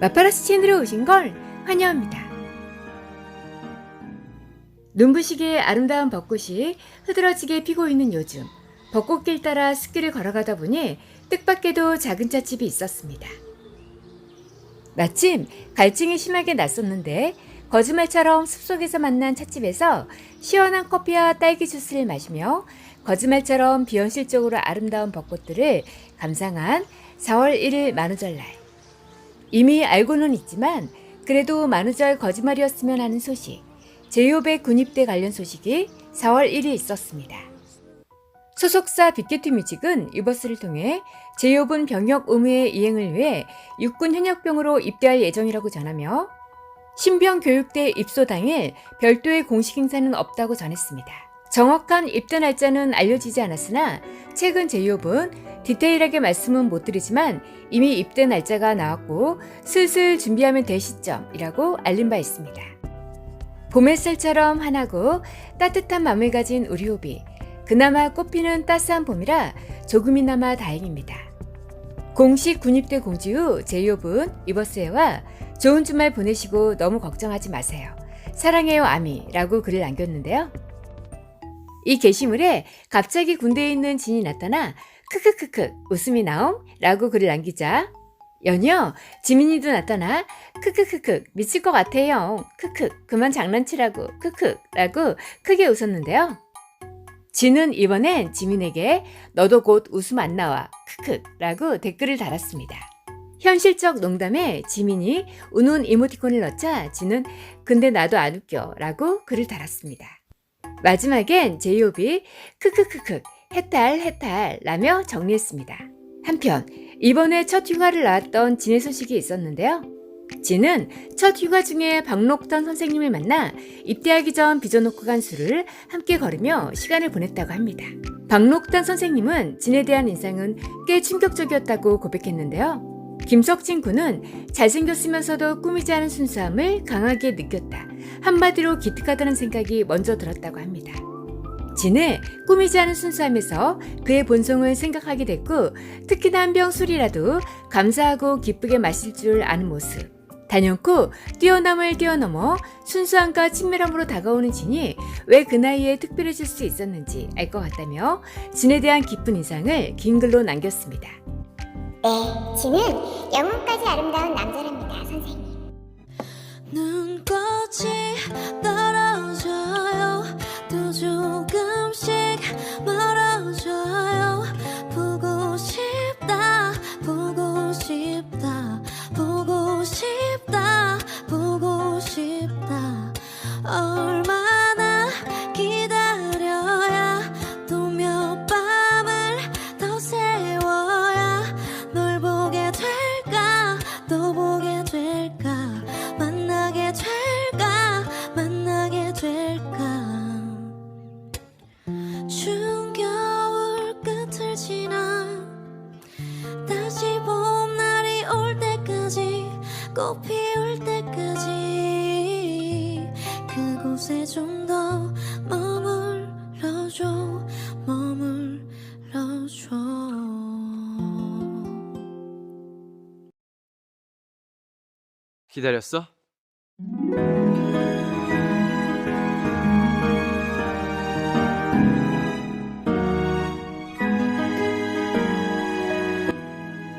마파라스 채널에 오신 걸 환영합니다. 눈부시게 아름다운 벚꽃이 흐드러지게 피고 있는 요즘 벚꽃길 따라 숲길을 걸어가다 보니 뜻밖에도 작은 찻집이 있었습니다. 마침 갈증이 심하게 났었는데 거짓말처럼 숲속에서 만난 찻집에서 시원한 커피와 딸기 주스를 마시며 거짓말처럼 비현실적으로 아름다운 벚꽃들을 감상한 4월 1일 만우절날. 이미 알고는 있지만 그래도 만우절 거짓말이었으면 하는 소식. 제이홉의 군입대 관련 소식이 4월 1일 있었습니다. 소속사 빅게트 뮤직은 이 버스를 통해 제이홉은 병역 의무의 이행을 위해 육군 현역병으로 입대할 예정이라고 전하며 신병 교육대 입소 당일 별도의 공식 행사는 없다고 전했습니다. 정확한 입대 날짜는 알려지지 않았으나 최근 제이홉은 디테일하게 말씀은 못 드리지만 이미 입대 날짜가 나왔고 슬슬 준비하면 될 시점이라고 알린 바 있습니다. 봄 햇살처럼 환하고 따뜻한 마음을 가진 우리 호비. 그나마 꽃피는 따스한 봄이라 조금이나마 다행입니다. 공식 군입대 공지 후 제이홉은 이버스에와 좋은 주말 보내시고 너무 걱정하지 마세요. 사랑해요 아미라고 글을 남겼는데요. 이 게시물에 갑자기 군대에 있는 진이 나타나 크크크크 웃음이 나옴 라고 글을 남기자 연이어 지민이도 나타나 크크크크 미칠 것 같아요 크크 그만 장난치라고 크크 라고 크게 웃었는데요. 진은 이번엔 지민에게 너도 곧 웃음 안 나와 크크 라고 댓글을 달았습니다. 현실적 농담에 지민이 우는 이모티콘을 넣자 진은 근데 나도 안 웃겨 라고 글을 달았습니다. 마지막엔 제이홉이 크크크크 해탈 해탈 라며 정리했습니다. 한편 이번에 첫 휴가를 나왔던 진의 소식이 있었는데요. 진은 첫 휴가 중에 박록던 선생님을 만나 입대하기 전 빚어놓고 간 술을 함께 걸으며 시간을 보냈다고 합니다. 박록단 선생님은 진에 대한 인상은 꽤 충격적이었다고 고백했는데요. 김석진 군은 잘생겼으면서도 꾸미지 않은 순수함을 강하게 느꼈다. 한마디로 기특하다는 생각이 먼저 들었다고 합니다. 진은 꾸미지 않은 순수함에서 그의 본성을 생각하게 됐고 특히나 한 병 술이라도 감사하고 기쁘게 마실 줄 아는 모습. 단연코 뛰어남을 뛰어넘어 순수함과 친밀함으로 다가오는 진이 왜 그 나이에 특별해질 수 있었는지 알 것 같다며 진에 대한 깊은 인상을 긴 글로 남겼습니다. 네, 지는 영혼까지 아름다운 남자랍니다, 선생님. 눈꽃이 떨어져요. 또 조금씩 멀어져요. 보고 싶다 보고 싶다 꽃 피울 때까지 그곳에 좀 더 머물러줘 머물러줘 기다렸어?